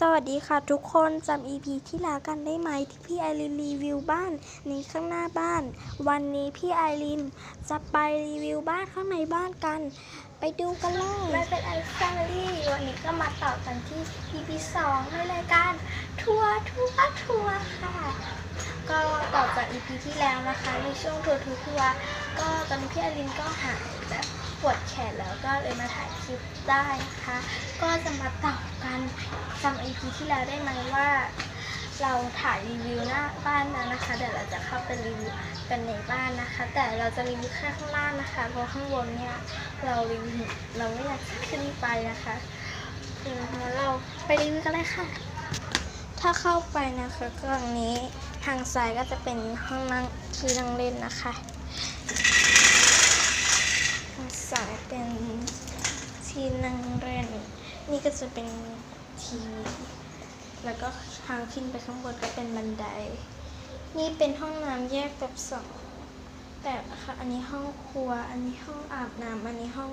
สวัสดีค่ะทุกคนจำ EP ที่แล้วกันได้ไหมที่พี่ไอรินรีวิวบ้านในข้างหน้าบ้าน วันนี้พี่ไอรินจะไปรีวิวบ้านข้างในบ้านกัน ไปดูกันเลยมาเป็นไอแฟมิลี่วันนี้ก็มาต่อกันที่ EP 2ในรายการทัวร์ทัวร์ทัวร์ค่ะ ก็ต่อจาก EP ที่แล้วนะคะ ในช่วงทัวร์ทัวร์ทัวร์ก็ตอนนี้พี่อรินก็หายแบบปวดแขนแล้วก็เลยมาถ่ายคลิปได้นะคะ ก็จะมาต่อกันจำ EP ที่แล้วได้ไหมว่า เราถ่ายรีวิวหน้าบ้านนะนะคะเดี๋ยวเราจะเข้าไปรีวิวกันในบ้านนะคะ แต่เราจะรีวิวแค่ข้างล่างนะคะเพราะข้างบนเนี่ยเรารีวิวเราไม่อยากขึ้นไปนะคะเอองั้นเราไปรีวิวกันเลยค่ะ ถ้าเข้าไปนะคะก็ตรงนี้ ทางซ้ายก็จะเป็นห้องนั่งที่นั่งเล่นนะคะทางซ้ายเป็นที่นั่งเล่น นี่ก็จะเป็นทีวีแล้วก็ทางขึ้นไปข้างบนก็เป็นบันได นี่เป็นห้องน้ำแยกแบบสองแบบนะคะอันนี้ห้องครัว อันนี้ห้องอาบน้ำอันนี้ห้อง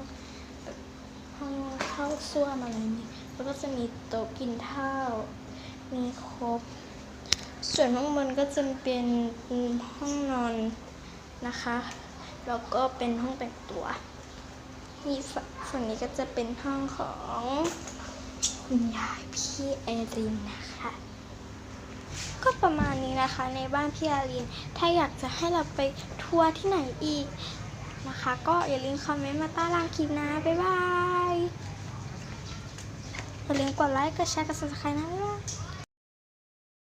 ห้องเข้าส้วมอะไรนี่แล้วก็จะมีโต๊ะกินข้าว มีครบ ส่วนข้างบนก็จะเป็นห้องนอนนะคะ แล้วก็เป็นห้องแต่งตัวนี่ฝั่งฝั่งนี้ก็จะเป็นห้องของคุณยายพี่แอรินนะคะ ก็ประมาณนี้นะคะในบ้านพี่แอริน ถ้าอยากจะให้เราไปทัวร์ที่ไหนอีกนะคะ ก็อย่าลืมคอมเมนต์มาใต้ล่างคลิปนะ บ๊ายบายอย่าลืมกดไลค์ กดแชร์ กด subscribe นะบ๊ายบาย